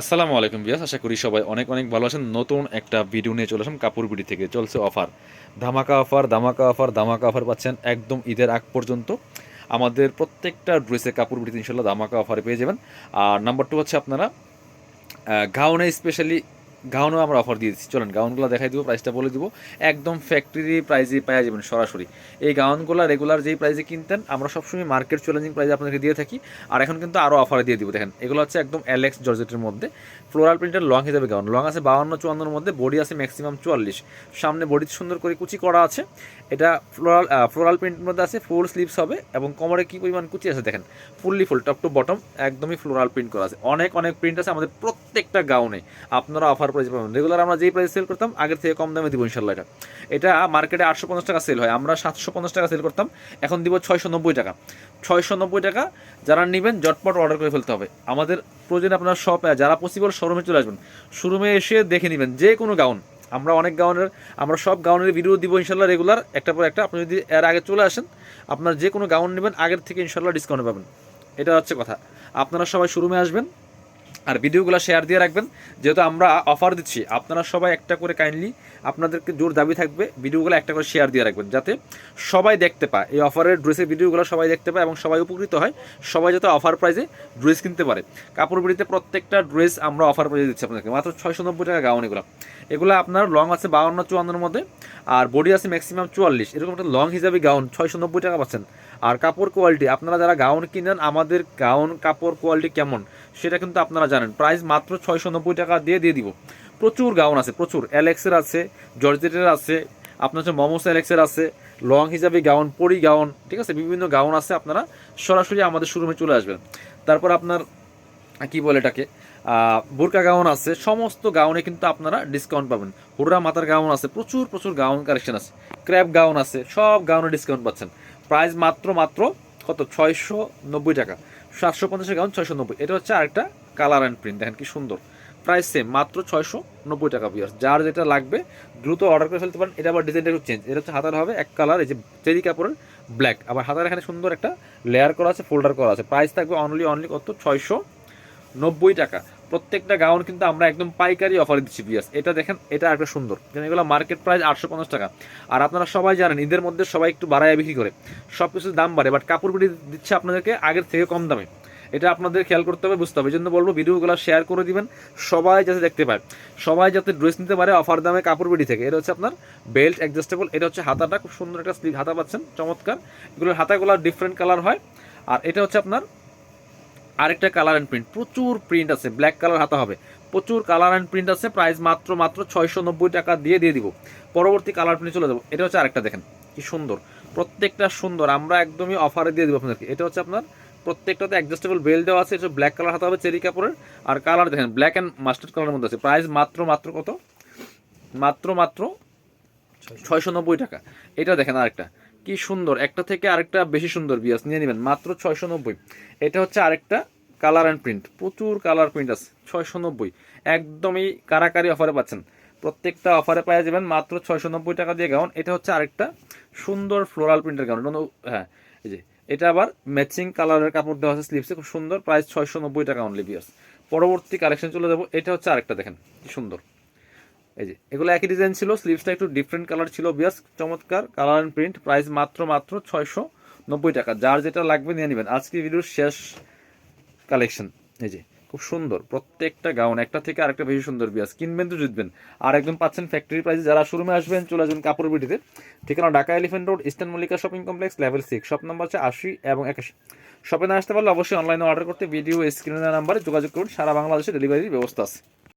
আসসালামু আলাইকুম বিয়াস আশা করি সবাই অনেক অনেক ভালো আছেন। নতুন একটা ভিডিও নিয়ে চলে আসলাম কাপড় বিডি থেকে। চলছে অফার ধামাকা অফার ধামাকা অফার ধামাকা অফার পাচ্ছেন একদম ঈদের আগ পর্যন্ত। আমাদের প্রত্যেকটা ড্রেসে কাপড় বিডিতে ইনশাল্লাহ ধামাকা অফার পেয়ে যাবেন। আর নাম্বার টু হচ্ছে আপনারা গাউনে স্পেশালি গাউনও আমরা অফার দিয়ে দিচ্ছি চলেন, গাউনগুলো দেখাই দিব প্রাইসটা বলে দিব। একদম ফ্যাক্টরি প্রাইজে পাওয়া যাবেন সরাসরি। এই গাউনগুলো রেগুলার যেই প্রাইসে কিনতেন, আমরা সবসময় মার্কেট চ্যালেঞ্জিং প্রাইসে আপনাদেরকে দিয়ে থাকি। আর এখন কিন্তু আরও অফারে দিয়ে দিব, দেখেন। এগুলো হচ্ছে একদম অ্যালেক্স জর্জেটের মধ্যে। ফ্লোরাল প্রিন্টের লং হিসাবে গাউন। লং আছে বাউন্ন, চুয়ান্নর মধ্যে বডি আছে ম্যাক্সিমাম চুয়াল্লিশ। সামনে বডি সুন্দর করে কুচি করা আছে। এটা ফ্লোরাল ফ্লোরাল প্রিন্টের মধ্যে আছে ফুল স্লিভস হবে এবং কোমরে কী পরিমাণ কুচি আছে দেখেন। Fully full top to bottom একদমই ফ্লোরাল প্রিন্ট করা আছে। অনেক অনেক প্রিন্ট আছে আমাদের প্রত্যেকটা গাউনে আপনারা অফার প্রাইস পাবেন। রেগুলার আমরা যেই প্রাইস সেল করতাম, আগের থেকে কম দামে দিব ইনশাল্লাহ এটা। এটা মার্কেটে আটশো পঞ্চাশ টাকা সেল হয়। আমরা সাতশো পঞ্চাশ টাকা সেল করতাম, এখন দিব ছয়শো নব্বই টাকা। ছয়শো নব্বই টাকা যারা নেবেন জটপট অর্ডার করে ফেলতে হবে। আমাদের প্রয়োজনে আপনার শপ যারা পসিবল শোরুমে চলে আসবেন শোরুমে এসে দেখে নেবেন যে কোনো গাউন। আমরা অনেক গাউনের, আমরা সব গাউনের ভিডিও দিব ইনশাল্লাহ রেগুলার একটা পর একটা। আপনি যদি এর আগে চলে আসেন, আপনার যে কোনো গাউন নেবেন, আগের থেকে ইনশাল্লাহ ডিসকাউন্ট পাবেন। এটা হচ্ছে কথা। আপনারা সবাই শোরুমে আসবেন আর ভিডিওগুলো শেয়ার দিয়ে রাখবেন। যেহেতু আমরা অফার দিচ্ছি, আপনারা সবাই একটা করে কাইন্ডলি আপনাদেরকে জোর দাবি থাকবে, ভিডিওগুলো একটা করে শেয়ার দিয়ে রাখবেন, যাতে সবাই দেখতে পায়। এই অফারের ড্রেসের ভিডিওগুলো সবাই দেখতে পায় এবং সবাই উপকৃত হয়। সবাই যাতে অফার প্রাইজে ড্রেস কিনতে পারে। কাপড় বিড়িতে প্রত্যেকটা ড্রেস আমরা অফার প্রাইসে দিচ্ছি আপনাদেরকে। মাত্র ছয়শো নব্বই টাকা গাউন এগুলো। এগুলো আপনার লং আছে বাউন্ন, চুয়ান্নর মধ্যে, আর বডি আছে ম্যাক্সিমাম চুয়াল্লিশ। এরকম একটা লং হিসাবে গাউন ছয়শো নব্বই টাকা পাচ্ছেন। আর কাপড় কোয়ালিটি আপনারা যারা গাউন কিনেন, আমাদের গাউন কাপড় কোয়ালিটি কেমন? সেটা কিন্তু আপনারা জানেন প্রাইস মাত্র ছয়শো নব্বই টাকা দিয়ে দিয়ে দিব। প্রচুর গাউন আছে, প্রচুর। অ্যালেক্সের আছে জর্জেটের আছে, আপনার হচ্ছে মোমোস অ্যালেক্সের আছে লং হিসাবে গাউন পরি গাউন ঠিক আছে? বিভিন্ন গাউন আছে, আপনারা সরাসরি আমাদের শোরুমে চলে আসবেন। তারপর আপনার, কি বলে এটাকে? বোরকা গাউন আছে, সমস্ত গাউনে কিন্তু আপনারা ডিসকাউন্ট পাবেন। হুররা মাথার গাউন আছে, প্রচুর প্রচুর গাউন কালেকশন আছে। ক্র্যাপ গাউন আছে, সব গাউনে ডিসকাউন্ট পাচ্ছেন। প্রাইস মাত্র মাত্র কত? ছয়শো নব্বই টাকা। সাতশো পঞ্চাশের গাউন ছয়শো নব্বই এটা হচ্ছে আরেকটা কালার অ্যান্ড প্রিন্ট, দেখেন কি সুন্দর। প্রাইস সেম মাত্র ছয়শো নব্বই টাকা পিয়ার্স যার যেটা লাগবে, দ্রুত অর্ডার করে ফেলতে পারেন। এটা আবার ডিজাইনটা একটু চেঞ্জ এটা হচ্ছে হাতার হবে, এক কালার এই যে চেরি কাপড়ের ব্ল্যাক আবার হাতার এখানে সুন্দর একটা লেয়ার করা আছে ফোল্ডার করা আছে। প্রাইস থাকবে অনলি অনলি কত? ছয়শো নব্বই টাকা। প্রত্যেকটা গাউন কিন্তু আমরা একদম পাইকারি অফার দিচ্ছি বিয়াস এটা দেখেন, এটা একটা সুন্দর। যেন এগুলো মার্কেট প্রাইস আটশো পঞ্চাশ টাকা। আর আপনারা সবাই জানেন, ঈদের মধ্যে সবাই একটু বাড়ায় বিক্রি করে। সব কিছুর দাম বাড়ে বাট কাপড় বিড়ি দিচ্ছে আপনাদেরকে আগের থেকে কম দামে। এটা আপনাদের খেয়াল করতে হবে, বুঝতে হবে। এই জন্য বলব, ভিডিওগুলো শেয়ার করে দিবেন, সবাই যাতে দেখতে পায়। সবাই যাতে ড্রেস নিতে পারে অফার দামে কাপড় বিড়ি থেকে। এটা হচ্ছে আপনার বেল্ট অ্যাডজাস্টেবল এটা হচ্ছে হাতাটা, খুব সুন্দর একটা স্লিভ হাতা পাচ্ছেন, চমৎকার। এগুলোর হাতাগুলো ডিফারেন্ট কালার হয়। আর এটা হচ্ছে আপনার আরেকটা কালার অ্যান্ড প্রিন্ট প্রচুর প্রিন্ট আছে ব্ল্যাক কালার হাতা হবে। প্রচুর কালার অ্যান্ড প্রিন্ট আছে প্রাইস মাত্র মাত্র ছয়শো নব্বই টাকা দিয়ে দিয়ে দিব। পরবর্তী কালার প্রিন্ট চলে যাব। এটা হচ্ছে আরেকটা দেখেন, কি সুন্দর। প্রত্যেকটা সুন্দর, আমরা একদমই অফারে দিয়ে দেবো আপনাদেরকে। এটা হচ্ছে আপনার প্রত্যেকটাতে অ্যাডজাস্টেবল বেল দেওয়া আছে এটা ব্ল্যাক কালার হাতা হবে চেরি কাপড়ের। আর কালার দেখেন ব্ল্যাক অ্যান্ড মাস্টার্ড কালারের মধ্যে আছে। প্রাইস মাত্র মাত্র কত? মাত্র মাত্র ছয়শো। নব্বই টাকা। এটা দেখেন আরেকটা। কি সুন্দর। একটা থেকে আরেকটা বেশি সুন্দর বিয়াস নিয়ে নেবেন। মাত্র ছয়শো নব্বই এটা হচ্ছে আরেকটা কালার অ্যান্ড প্রিন্ট প্রচুর কালার প্রিন্ট আছে। ছয়শো নব্বই একদমই কারাকারি অফারে পাচ্ছেন। প্রত্যেকটা অফারে পাওয়া যাবেন মাত্র ছয়শো নব্বই টাকা দিয়ে গাউন এটা হচ্ছে আরেকটা সুন্দর ফ্লোরাল প্রিন্টের গাউন হ্যাঁ এই যে এটা আবার ম্যাচিং কালারের কাপড় দেওয়া আছে স্লিভসে খুব সুন্দর প্রাইস ছয়শো নব্বই টাকা অনলি বিয়ার্স পরবর্তী কালেকশন চলে যাব, এটা হচ্ছে আরেকটা দেখেন, কি সুন্দর। এই যে, এগুলো একই ডিজাইন ছিল স্লিভসটা একটু ডিফারেন্ট কালার ছিল বিয়াস চমৎকার কালার অ্যান্ড প্রিন্ট প্রাইস মাত্র মাত্র ছয়শো নব্বই টাকা। যার যেটা লাগবে নিয়ে নেবেন। আজকে ভিডিওর শেষ কালেকশন এই যে খুব সুন্দর। প্রত্যেকটা গাউন, একটা থেকে আরেকটা বেশি সুন্দর বিয়াস। কিনবেন তো জিতবেন। আর একদম পাচ্ছেন ফ্যাক্টরি প্রাইসে যারা শোরুমে আসবেন, চলে আসবেন কাপড় বিটিতে। ঠিকানা Dhaka Elephant Road Eastern Mallika shopping complex level six shop number হচ্ছে আশি এবং একাশি। শপে না আসতে পারলে অবশ্যই অনলাইনে অর্ডার করতে ভিডিও স্ক্রিনের নাম্বারে যোগাযোগ করুন। সারা বাংলাদেশে ডেলিভারির ব্যবস্থা আছে।